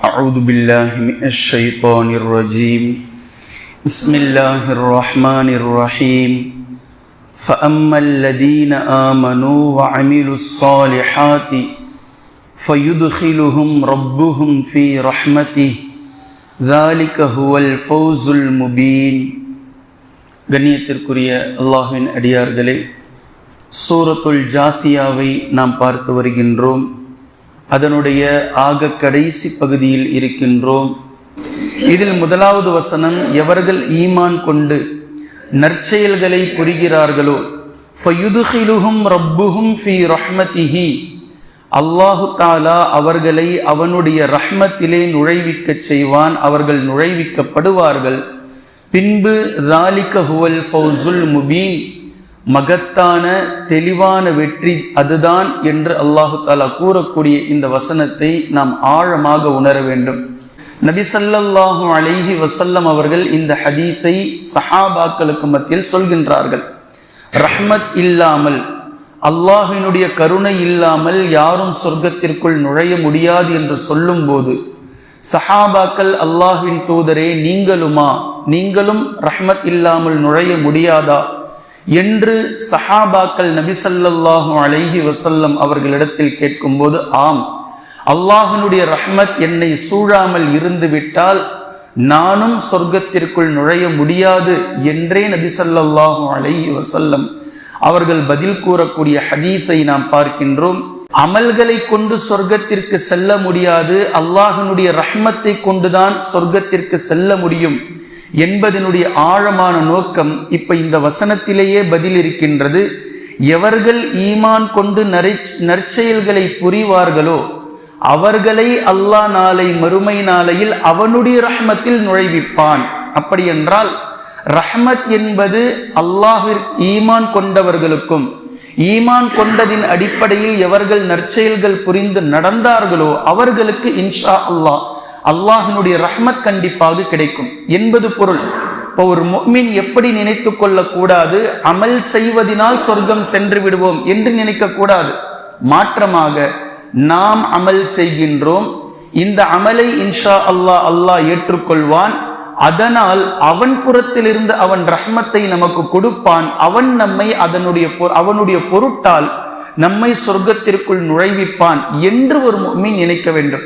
أعوذ بالله من الشيطان الرجيم بسم الله الرحمن الرحيم فأما الذين آمنوا وعملوا الصالحات فيدخلهم ربهم في رحمته ذلك هو الفوز المبين கண்ணியத்திற்குரிய அல்லாஹ்வின் அடியார்களே சூரத்துல் ஜாசியாவை நாம் பார்த்து வருகின்றோம் அதனுடைய ஆக கடைசி பகுதியில் இருக்கின்றோம். இதில் முதலாவது வசனம் எவர்கள் ஈமான் கொண்டு நற்செயல்களை புரிகிறார்களோ ஃபயுதுஹிலுஹும் ரப்புஹும் ஃபி ரஹ்மதிஹி. அல்லாஹு தாலா அவர்களை அவனுடைய ரஹ்மத்திலே நுழைவிக்கச் செய்வான் அவர்கள் நுழைவிக்கப்படுவார்கள். பின்பு தாலிக ஹுவல் ஃபௌசுல் முபீன். மகத்தான தெளிவான வெற்றி அதுதான் என்று அல்லாஹு தாலா கூறக்கூடிய இந்த வசனத்தை நாம் ஆழமாக உணர வேண்டும். நபி ஸல்லல்லாஹு அலைஹி வசல்லம் அவர்கள் இந்த ஹதீஸை சஹாபாக்களுக்கு மத்தியில் சொல்கின்றார்கள். ரஹ்மத் இல்லாமல் அல்லாஹினுடைய கருணை இல்லாமல் யாரும் சொர்க்கத்திற்குள் நுழைய முடியாது என்று சொல்லும்போது சஹாபாக்கள் அல்லாஹின் தூதரே நீங்களுமா? நீங்களும் ரஹ்மத் இல்லாமல் நுழைய முடியாதா? என்று சஹாபாக்கள் நபிசல்லாஹு அலைஹி வசல்லம் அவர்களிடத்தில் கேட்கும்போது ஆம் அல்லாஹனுடைய ரஹ்மத் என்னை சூழாமல் இருந்து விட்டால் நானும் சொர்க்கத்திற்குள் நுழைய முடியாது என்றே நபிசல்லாஹு அலைஹி வசல்லம் அவர்கள் பதில் கூறக்கூடிய ஹதீஸை நாம் பார்க்கின்றோம். அமல்களை கொண்டு சொர்க்கத்திற்கு செல்ல முடியாது அல்லாஹனுடைய ரஹ்மத்தை கொண்டுதான் சொர்க்கத்திற்கு செல்ல முடியும் என்பதனுடைய ஆழமான நோக்கம் இப்ப இந்த வசனத்திலேயே பதில் இருக்கின்றது எவர்கள் ஈமான் கொண்டு நரி நற்செயல்களை புரிவார்களோ அவர்களை அல்லாஹ் நாளை மறுமை நாளையில் அவனுடைய ரஹ்மத்தில் நுழைவிப்பான். அப்படி என்றால் ரஹ்மத் என்பது அல்லாஹிற் ஈமான் கொண்டவர்களுக்கும் ஈமான் கொண்டதின் அடிப்படையில் எவர்கள் நற்செயல்கள் புரிந்து நடந்தார்களோ அவர்களுக்கு இன்ஷா அல்லாஹ் அல்லாஹினுடைய ரஹ்மத் கண்டிப்பாக கிடைக்கும். என்பது பொருள். இப்போ ஒரு முக்மின் எப்படி நினைத்து கொள்ளக்கூடாது? அமல் செய்வதனால் சொர்க்கம் சென்று விடுவோம் என்று நினைக்கக்கூடாது மாற்றமாக நாம் அமல் செய்கின்றோம். இந்த அமலை இன்ஷா அல்லாஹ் அல்லாஹ் ஏற்றுக்கொள்வான். அதனால் அவன் புறத்திலிருந்து அவன் ரஹ்மத்தை நமக்கு கொடுப்பான். அவன் நம்மை அதனுடைய அவனுடைய பொருட்டால் நம்மை சொர்க்கத்திற்குள் நுழைவிப்பான் என்று ஒரு மீன் நினைக்க வேண்டும்.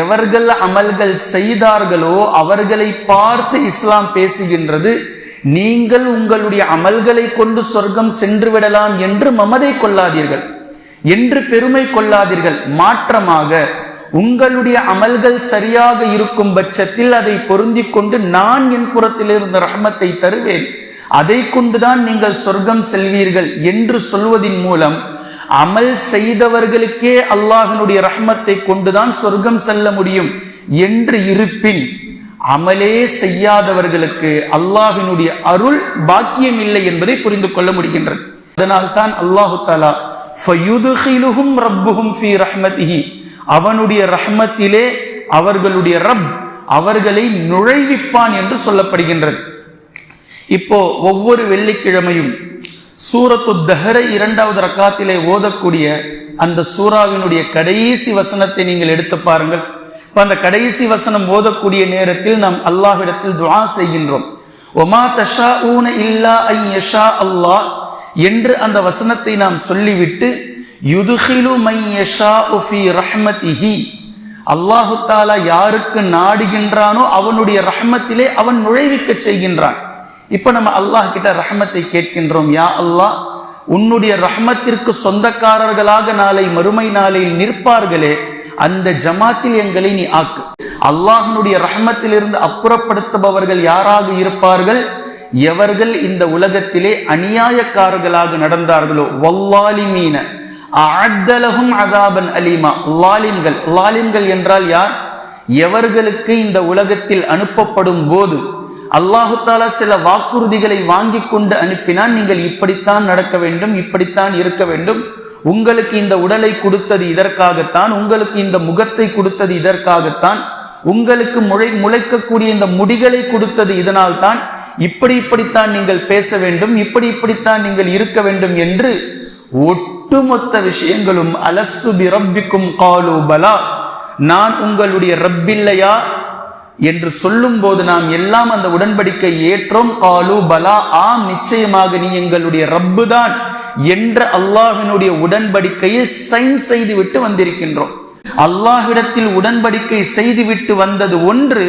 எவர்கள் அமல்கள் செய்தார்களோ அவர்களை பார்த்து இஸ்லாம் பேசுகின்றது. நீங்கள் உங்களுடைய அமல்களை கொண்டு சொர்க்கம் சென்று விடலாம் என்று மமதை கொள்ளாதீர்கள். என்று பெருமை கொள்ளாதீர்கள். மாற்றமாக உங்களுடைய அமல்கள் சரியாக இருக்கும் பட்சத்தில் அதை பொருந்தி கொண்டு நான் என் புறத்திலிருந்து ரஹமத்தை தருவேன். அதை கொண்டுதான் நீங்கள் சொர்க்கம் செல்வீர்கள் என்று சொல்வதின் மூலம் அமல் செய்தவர்களுக்கே அல்லாஹினுடைய ரஹ்மத்தை கொண்டுதான் சொர்க்கம் செல்ல முடியும் என்று இருப்பின் அமலே செய்யாதவர்களுக்கு அல்லாஹினுடைய அருள் பாக்கியம் இல்லை என்பதை புரிந்து கொள்ள முடிகின்றது. அதனால் தான் அல்லாஹு தாலா ரப்புஹும் ஃபி ரஹ்மதிஹி. அவனுடைய ரஹ்மத்திலே அவர்களுடைய ரப் அவர்களை நுழைவிப்பான் என்று சொல்லப்படுகின்றது. இப்போ ஒவ்வொரு வெள்ளிக்கிழமையும் சூரத்து தஹரை இரண்டாவது ரக்காத்திலே ஓதக்கூடிய அந்த சூறாவினுடைய கடைசி வசனத்தை நீங்கள் எடுத்து பாருங்கள். இப்போ அந்த கடைசி வசனம் ஓதக்கூடிய நேரத்தில் நாம் அல்லாஹ்விடத்தில் துவா செய்கின்றோம். ஒமா தஷா ஊன இல்லா ஐ யஷா அல்லாஹ் என்று அந்த வசனத்தை நாம் சொல்லிவிட்டு யுதுஹிலு மை யஷா உஃபி ரஹ்மதிஹி அல்லாஹு தாலா யாருக்கு நாடுகின்றானோ அவனுடைய ரஹ்மத்திலே அவன் நுழைவிக்க செய்கின்றான். இப்ப நம்ம அல்லாஹ் கிட்ட ரஹமத்தை கேட்கின்றோம் யா அல்லாஹ் உன்னுடைய ரஹமத்திற்கு சொந்தக்காரர்களாக நாளை மறுமை நாளையில் நிற்பார்களே அந்த ஜமாத்தில் எங்களை நீ ஆக்கு. அல்லாஹனுடைய ரஹமத்திலிருந்து அப்புறப்படுத்துபவர்கள் யாராக இருப்பார்கள்? எவர்கள் இந்த உலகத்திலே அநியாயக்காரர்களாக நடந்தார்களோ? வல்லாலிமீன. அஅத்தலஹும் அதாபன் அலிமா. லாலிம்கள் லாலிம்கள் என்றால் யார்? எவர்களுக்கு இந்த உலகத்தில் அனுப்பப்படும் போது அல்லாஹு தாலா சில வாக்குறுதிகளை வாங்கி கொண்டு அனுப்பினால் நீங்கள் இப்படித்தான் நடக்க வேண்டும் இப்படித்தான் இருக்க வேண்டும். உங்களுக்கு இந்த உடலை கொடுத்தது இதற்காகத்தான் உங்களுக்கு இந்த முகத்தை கொடுத்தது இதற்காகத்தான் உங்களுக்கு முளை முளைக்கக்கூடிய இந்த முடிகளை கொடுத்தது இதனால் தான் இப்படி இப்படித்தான் நீங்கள் பேச வேண்டும் இப்படி இப்படித்தான் நீங்கள் இருக்க வேண்டும் என்று ஒட்டுமொத்த விஷயங்களும் அலஸ்து பிரபிக்கும் காலு பலா. நான் உங்களுடைய ரப்பில்லையா? என்று சொல்லும் போது நாம் எல்லாம் அந்த உடன்படிக்கை ஏற்றோம். காலு பலா ஆம் நிச்சயமாக நீ எங்களுடைய ரப்பு தான் என்ற அல்லாஹினுடைய உடன்படிக்கையில் சைன் செய்து விட்டு வந்திருக்கின்றோம். அல்லாஹிடத்தில் உடன்படிக்கை செய்துவிட்டு வந்தது ஒன்று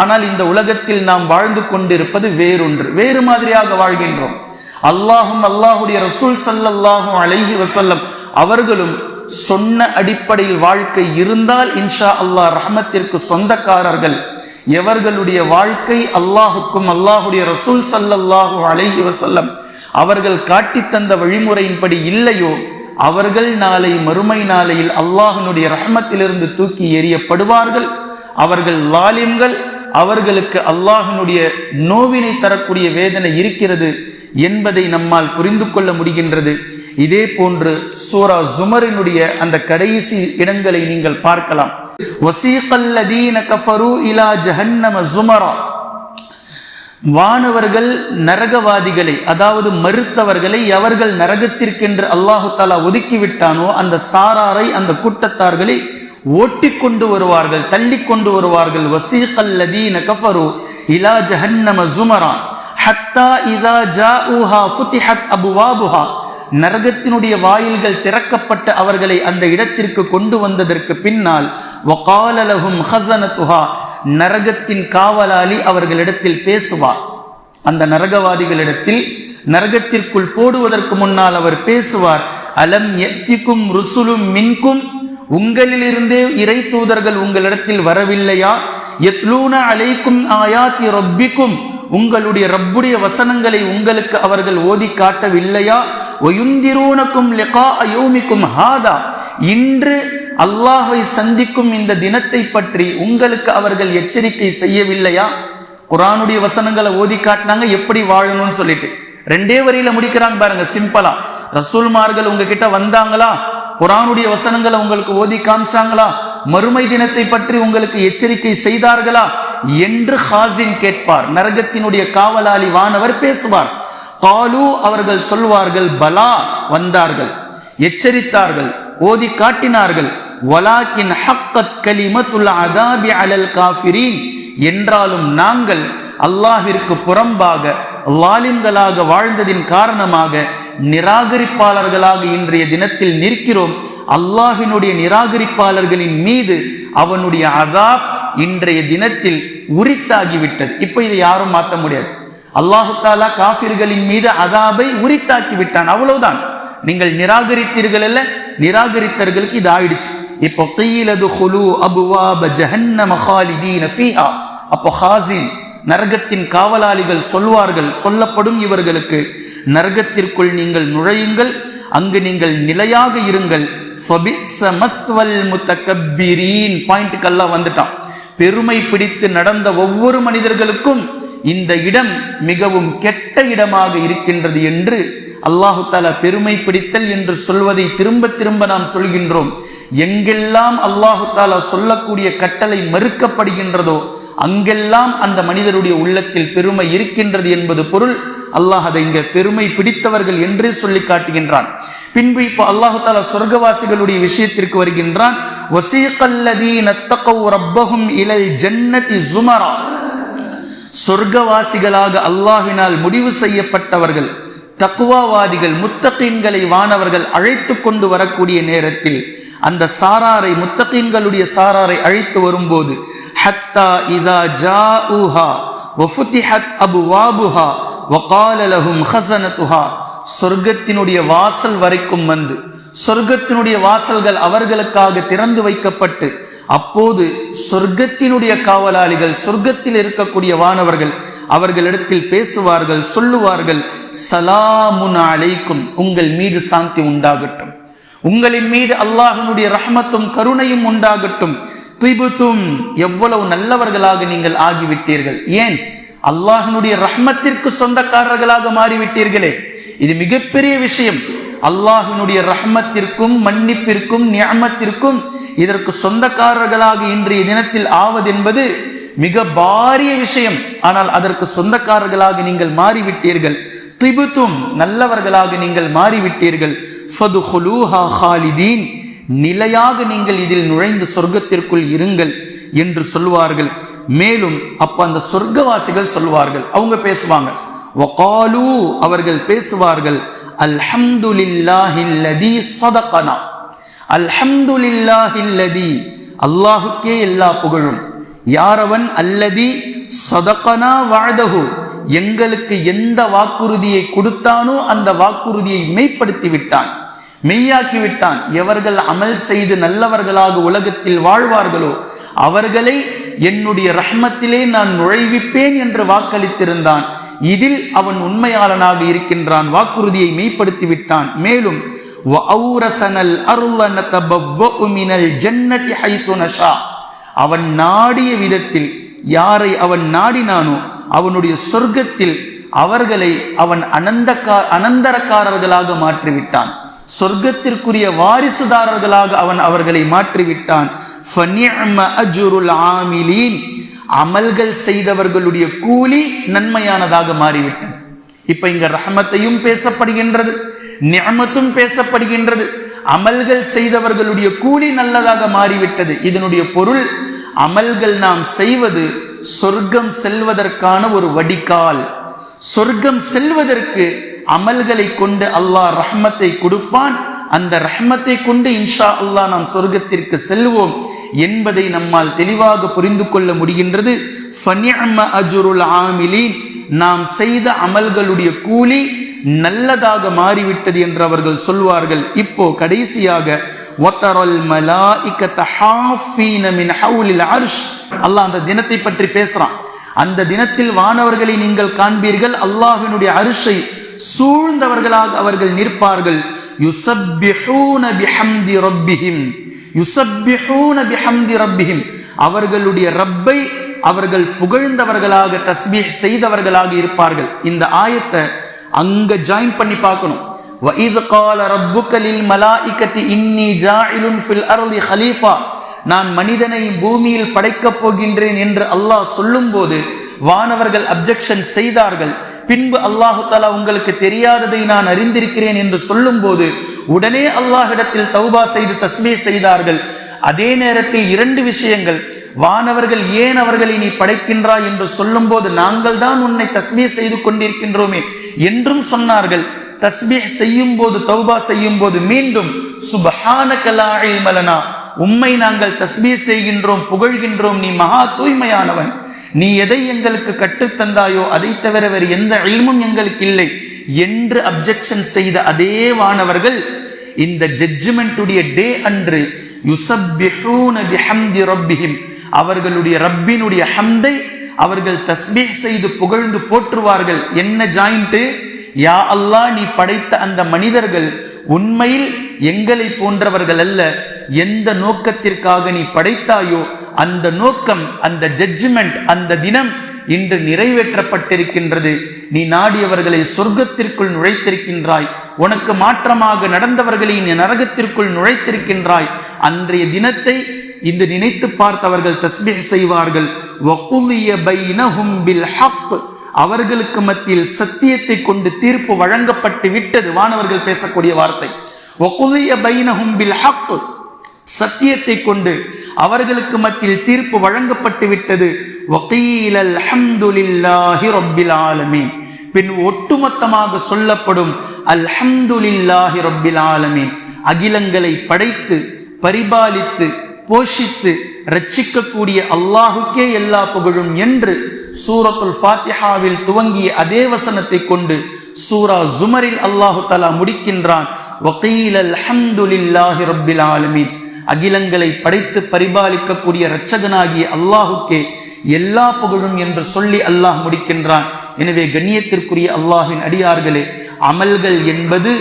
ஆனால் இந்த உலகத்தில் நாம் வாழ்ந்து கொண்டிருப்பது வேறொன்று. வேறு மாதிரியாக வாழ்கின்றோம். அல்லாஹும் அல்லாஹுடைய ரசூல் சல்லாஹும் அழகி வசல்லம் அவர்களும் சொன்ன அடிப்படையில் வாழ்க்கை இருந்தால் இன்ஷா அல்லாஹ் ரஹமத்திற்கு சொந்தக்காரர்கள் எவர்களுடைய வாழ்க்கை அல்லாஹுக்கும் அல்லாஹுடைய ரசூல் சல்லல்லாஹு அலைஹி வசல்லம் அவர்கள் காட்டி தந்த வழிமுறையின்படி இல்லையோ அவர்கள் நாளை மறுமை நாளையில் அல்லாஹினுடைய ரஹமத்திலிருந்து தூக்கி எறியப்படுவார்கள். அவர்கள் லாலிம்கள் அவர்களுக்கு அல்லாஹினுடைய நோவினை தரக்கூடிய வேதனை இருக்கிறது என்பதை நம்மால் புரிந்து கொள்ள முடிகின்றது. இதே போன்று சூரா ஜுமரினுடைய அந்த கடைசி இடங்களை நீங்கள் பார்க்கலாம். வசீகல்லதீன கஃபரு இலா ஜஹன்னம வானவர்கள் நரகவாதிகளை அதாவது மறுத்தவர்களை எவர்கள் நரகத்திற்கென்று அல்லாஹு தாலா ஒதுக்கிவிட்டானோ அந்த சாராரை அந்த கூட்டத்தார்களை ஓட்டி கொண்டு வருவார்கள் தள்ளி கொண்டு வருவார்கள். வசீகல்லதீன கஃபரு இலா ஜஹன்னம ஜுமரா ஹத்தா இதா ஜாஊஹா ஃபுதிஹத் அபுவாபுஹா. நரகத்தினுடைய வாயில்கள் திறக்கப்பட்ட அவர்களை அந்த இடத்திற்கு கொண்டு வந்ததற்கு பின்னால் வகாலலஹும் ஹசனத்துஹா நரகத்தின் காவலாளி அவர்களிடத்தில் பேசுவார். அந்த நரகவாதிகளிடத்தில் நரகத்திற்குள் போடுவதற்கு முன்னால் அவர் பேசுவார் அலம் எத்திக்கும் ருசுலும் மின்கும் உங்களிலிருந்தே இறை தூதர்கள் உங்களிடத்தில் வரவில்லையா எத்லூன அலைக்கும் ஆயாத்தி ரொப்பிக்கும் உங்களுடைய ரப்புடைய வசனங்களை உங்களுக்கு அவர்கள் ஓதி காட்டவில்லையா ஒயுந்திரூனக்கும் லெகா அயோமிக்கும் ஹாதா இன்று அல்லாஹை சந்திக்கும் இந்த தினத்தை பற்றி உங்களுக்கு அவர்கள் எச்சரிக்கை செய்யவில்லையா? குரானுடைய வசனங்களை ஓதி காட்டினாங்க எப்படி வாழணும்னு சொல்லிட்டு. ரெண்டே வரியில முடிக்கிறாங்க பாருங்க சிம்பிளா. ரசூல்மார்கள் உங்ககிட்ட வந்தாங்களா? குரானுடைய வசனங்களை உங்களுக்கு ஓதி காமிச்சாங்களா? மறுமை தினத்தை பற்றி உங்களுக்கு எச்சரிக்கை செய்தார்களா? என்று ஹாசின் கேட்பார். நரகத்தினுடைய காவலாளி வானவர் பேசுவார். காலு அவர்கள் சொல்வார்கள் பலா வந்தார்கள் எச்சரித்தார்கள் ஓதி காட்டினார்கள் வலாக்கின் ஹக்கத் கலிமத்துள்ள அதாபி அலல் காஃபிரீன் என்றாலும் நாங்கள் அல்லாஹிற்கு புறம்பாக லாலிம்களாக வாழ்ந்ததின் காரணமாக நிராகரிப்பாளர்களாக இன்றைய தினத்தில் நிற்கிறோம். அல்லாஹினுடைய நிராகரிப்பாளர்களின் மீது அவனுடைய அதாப் இன்றைய தினத்தில் உரித்தாகிவிட்டது. இப்ப இதை யாரும் மாற்ற முடியாது. அல்லாஹு தாலா காபிர்களின் மீது அதாபை உரித்தாக்கி விட்டான். அவ்வளவுதான். நீங்கள் நிராகரித்தீர்கள் அல்ல? நிராகரித்தர்களுக்கு இது ஆயிடுச்சு. இப்போ கையிலது ஹுலு அபுவாப ஜஹன்ன மஹாலிதீன ஃபீஹா. அப்போ ஹாசின் நரகத்தின் காவலாளிகள் சொல்வார்கள் சொல்லப்படும் இவர்களுக்கு நரகத்திற்குள் நீங்கள் நுழையுங்கள் அங்கு நீங்கள் நிலையாக இருங்கள். பாயிண்ட்டுக்கெல்லாம் வந்துட்டான். பெருமை பிடித்து நடந்த ஒவ்வொரு மனிதர்களுக்கும் இந்த இடம் மிகவும் கெட்ட இடமாக இருக்கின்றது என்று அல்லாஹு தாலா பெருமை பிடித்தல் என்று சொல்வதை திரும்ப திரும்ப நாம் சொல்கின்றோம். எங்கெல்லாம் அல்லாஹு தாலா சொல்லக்கூடிய கட்டளை மறுக்கப்படுகின்றதோ அங்கெல்லாம் அந்த மனிதருடைய உள்ளத்தில் பெருமை இருக்கின்றது என்பது பொருள் அல்லாஹ் அதை இங்க பெருமை பிடித்தவர்கள் என்றே சொல்லி காட்டுகின்றான். பின்பு இப்போ அல்லாஹு தாலா சொர்க்கவாசிகளுடைய விஷயத்திற்கு வருகின்றான். இலல் ஜன்னதி ஜுமரா சொர்க்கவாசிகளாக அல்லாஹினால் முடிவு செய்யப்பட்டவர்கள் தக்குவாவாதிகள் முத்தகீன்களை வானவர்கள் அழைத்து கொண்டு வரக்கூடிய நேரத்தில் அந்த சாராரை முத்தகீன்களுடைய சாராரை அழைத்து வரும்போது ஹத்தா இதா ஜா உஹா வஃபுத்திஹத் அபு வாபுஹா வகால ஹசனத்துஹா. சொர்க்கத்தினுடைய வாசல் வரைக்கும் வந்து சொர்க்கத்தினுடைய வாசல்கள் அவர்களுக்காக திறந்து வைக்கப்பட்டு அப்போது சொர்க்கத்தினுடைய காவலாளிகள் சொர்க்கத்தில் இருக்கக்கூடிய வானவர்கள் அவர்களிடத்தில் பேசுவார்கள் சொல்லுவார்கள் சலாமுன் அழைக்கும் உங்கள் மீது சாந்தி உண்டாகட்டும். உங்களின் மீது அல்லாஹனுடைய ரஹமத்தும் கருணையும் உண்டாகட்டும். திபுத்தும் எவ்வளவு நல்லவர்களாக நீங்கள் ஆகிவிட்டீர்கள். ஏன்? அல்லாஹனுடைய ரஹ்மத்திற்கு சொந்தக்காரர்களாக மாறிவிட்டீர்களே. இது மிகப்பெரிய விஷயம். அல்லாஹினுடைய ரஹ்மத்திற்கும் மன்னிப்பிற்கும் நியமத்திற்கும் இதற்கு சொந்தக்காரர்களாக இன்றைய தினத்தில் ஆவதென்பது மிக பாரிய விஷயம். ஆனால் அதற்கு சொந்தக்காரர்களாக நீங்கள் மாறிவிட்டீர்கள். திபுத்தும் நல்லவர்களாக நீங்கள் மாறிவிட்டீர்கள். நிலையாக நீங்கள் இதில் நுழைந்து சொர்க்கத்திற்குள் இருங்கள் என்று சொல்வார்கள். மேலும் அப்ப அந்த சொர்க்கவாசிகள் சொல்வார்கள். அவங்க பேசுவாங்க. அவர்கள் பேசுவார்கள். அல்ஹம்துலில்லாஹில்லதி சதகனா. அல்ஹம்துலில்லாஹில்லதி அல்லாஹுக்கே எல்லா புகழும். யாரவன் அல்லதி சதகனா வாழ்தகு எங்களுக்கு எந்த வாக்குறுதியை கொடுத்தானோ அந்த வாக்குறுதியை மெய்ப்படுத்தி விட்டான். மெய்யாக்கி விட்டான். எவர்கள் அமல் செய்து நல்லவர்களாக உலகத்தில் வாழ்வார்களோ அவர்களை என்னுடைய ரஹ்மத்திலே நான் நுழைவிப்பேன் என்று வாக்களித்திருந்தான். இதில் அவன் உண்மையாளனாக இருக்கின்றான் வாக்குறுதியை மெய்ப்படுத்தி விட்டான் மேலும் அவன் நாடிய விதத்தில் யாரை அவன் நாடினானோ அவனுடைய சொர்க்கத்தில் அவர்களை அவன் அனந்தக்கா அனந்தரக்காரர்களாக மாற்றிவிட்டான். சொர்க்கத்திற்குரிய வாரிசுதாரர்களாக அவன் அவர்களை மாற்றிவிட்டான். அமல்கள் செய்தவர்களுடைய கூலி நன்மையானதாக மாறிவிட்டது. இப்ப இங்க ரஹமத்தையும் பேசப்படுகின்றது நியமத்தும் பேசப்படுகின்றது. அமல்கள் செய்தவர்களுடைய கூலி நல்லதாக மாறிவிட்டது. இதனுடைய பொருள் அமல்கள் நாம் செய்வது சொர்க்கம் செல்வதற்கான ஒரு வடிகால். சொர்க்கம் செல்வதற்கு அமல்களை கொண்டு அல்லாஹ் ரஹ்மத்தை கொடுப்பான் அந்த ரஹ்மத்தை கொண்டு இன்ஷா அல்லாஹ் நாம் சொர்க்கத்திற்கு செல்வோம் என்பதை நம்மால் தெளிவாக புரிந்து கொள்ள முடிகின்றது. நாம் செய்த அமல்களுடைய கூலி நல்லதாக மாறிவிட்டது என்று அவர்கள் சொல்வார்கள். இப்போ கடைசியாக அல்லாஹ் அந்த தினத்தை பற்றி பேசுறான். அந்த தினத்தில் வானவர்களை நீங்கள் காண்பீர்கள் அல்லாஹினுடைய அரிசை சூழ்ந்தவர்களாக அவர்கள் நிற்பார்கள் அவர்களுடைய ரப்பை அவர்கள் புகழ்ந்தவர்களாக தஸ்பீஹ் செய்தவர்களாக இருப்பார்கள் இந்த ஆயத்தை அங்க ஜாயின் பண்ணி பார்க்கணும் وَإِذْ قَالَ رَبُّكَ لِلْمَلَائِكَةِ إِنِّي جَاعِلٌ فِي الْأَرْضِ خَلِيفَةً நான் மனிதனை பூமியில் படைக்கப் போகின்றேன் என்று அல்லாஹ் சொல்லும் போது வானவர்கள் அப்ஜெக்ஷன் செய்தார்கள் பின்பு அல்லாஹு தாலா உங்களுக்கு தெரியாததை நான் அறிந்திருக்கிறேன் என்று சொல்லும் போது உடனே அல்லாஹிடத்தில் தௌபா செய்து தஸ்மே செய்தார்கள். அதே நேரத்தில் இரண்டு விஷயங்கள். வானவர்கள் ஏன் அவர்களை நீ படைக்கின்றாய் என்று சொல்லும் போது நாங்கள் தான் உன்னை தஸ்மே செய்து கொண்டிருக்கின்றோமே என்றும் சொன்னார்கள். தஸ்மீ செய்யும் போது தௌபா செய்யும் போது மீண்டும் சுபஹான கலாயில் மலனா உம்மை நாங்கள் தஸ்மீ செய்கின்றோம் புகழ்கின்றோம் நீ மகா தூய்மையானவன். நீ எதை எங்களுக்கு கட்டுத்தந்தாயோ அதை தவிர வேறு எந்த அழிமும் எங்களுக்கு இல்லை என்று அப்ஜெக்ஷன் செய்த அதே வானவர்கள் இந்த ஜட்ஜ்மெண்ட்டுடைய டே அன்று அவர்களுடைய ரப்பினுடைய ஹம்தை அவர்கள் தஸ்பீஹ் செய்து புகழ்ந்து போற்றுவார்கள். என்ன ஜாயிண்ட் யா அல்லாஹ் நீ படைத்த அந்த மனிதர்கள் உண்மையில் எங்களை போன்றவர்கள் அல்ல. எந்த நோக்கத்திற்காக நீ படைத்தாயோ அந்த நோக்கம் அந்த ஜட்ஜ்மெண்ட் அந்த தினம் இன்று நிறைவேற்றப்பட்டிருக்கின்றது. நீ நாடியவர்களை சொர்க்கத்திற்குள் நுழைத்திருக்கின்றாய். உனக்கு மாற்றமாக நடந்தவர்களை நீ நரகத்திற்குள் நுழைத்திருக்கின்றாய். அன்றைய தினத்தை இந்த நினைத்து பார்த்தவர்கள் தஸ்பீஹ் செய்வார்கள். அவர்களுக்கு மத்தியில் சத்தியத்தை கொண்டு தீர்ப்பு வழங்கப்பட்டு விட்டது. வானவர்கள் பேசக்கூடிய வார்த்தை. சத்தியத்தை கொண்டு அவர்களுக்கு மத்தியில் தீர்ப்பு வழங்கப்பட்டு விட்டது. பின் ஒட்டுமொத்தமாக சொல்லப்படும் அல்ஹம்துலில்லாஹி ரப்பில் ஆலமீன். அகிலங்களை படைத்து பரிபாலித்து போஷித்து ரட்சிக்கக்கூடிய அல்லாஹுக்கே எல்லா புகழும் என்று சூரத்துல் ஃபாத்திஹாவில் துவங்கிய அதே வசனத்தை கொண்டு சூரா ஜுமரில் அல்லாஹு தலா முடிக்கின்றான். வக்கீல் அல்ஹம்துலில்லாஹி ரப்பில் ஆலமீன். அகிலங்களை படைத்து பரிபாலிக்கக்கூடிய இரட்சகனாகிய அல்லாஹுக்கே எல்லா புகழும் என்று சொல்லி அல்லாஹ் முடிக்கின்றான். எனவே கண்ணியத்திற்குரிய அல்லாஹின் அடியார்களே அமல்கள் என்பது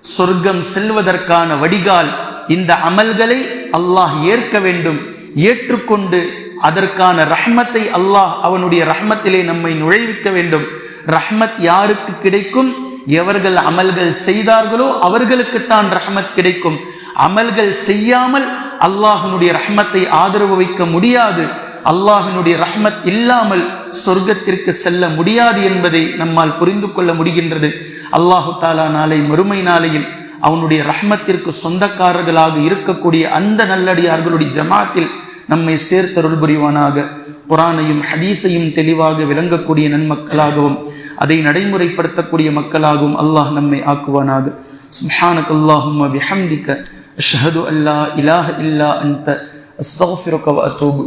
சொர்க்கம் செல்வதற்கான வடிகால். இந்த அமல்களை அல்லாஹ் ஏற்க வேண்டும். ஏற்றுக்கொண்டு அதற்கான ரஹ்மத்தை அல்லாஹ் அவனுடைய ரஹ்மத்திலே நம்மை நுழைவிக்க வேண்டும். ரஹ்மத் யாருக்கு கிடைக்கும்? எவர்கள் அமல்கள் செய்தார்களோ அவர்களுக்குத்தான் ரஹமத் கிடைக்கும். அமல்கள் செய்யாமல் அல்லாஹனுடைய ரஹமத்தை ஆதரவு வைக்க முடியாது. அல்லாஹினுடைய ரஹ்மத் இல்லாமல் சொர்க்கத்திற்கு செல்ல முடியாது என்பதை நம்மால் புரிந்து கொள்ள முடிகின்றது. அல்லாஹு தாலா நாளை மறுமை நாளையில் அவனுடைய ரஹ்மத்திற்கு சொந்தக்காரர்களாக இருக்கக்கூடிய அந்த நல்லடியார்களுடைய ஜமாத்தில் நம்மை சேர்த்தருள் புரிவானாக. குரானையும் ஹதீஸையும் தெளிவாக விளங்கக்கூடிய நன்மக்களாகவும் அதை நடைமுறைப்படுத்தக்கூடிய மக்களாகும் அல்லாஹ் நம்மை ஆக்குவானாக. சுப்ஹானக் அல்லாஹும்ம பிஹம்திக அஷ்ஹது அல்லா இலாஹ இல்லா அன்த. அஸ்தக்ஃபிருக அத்தூபு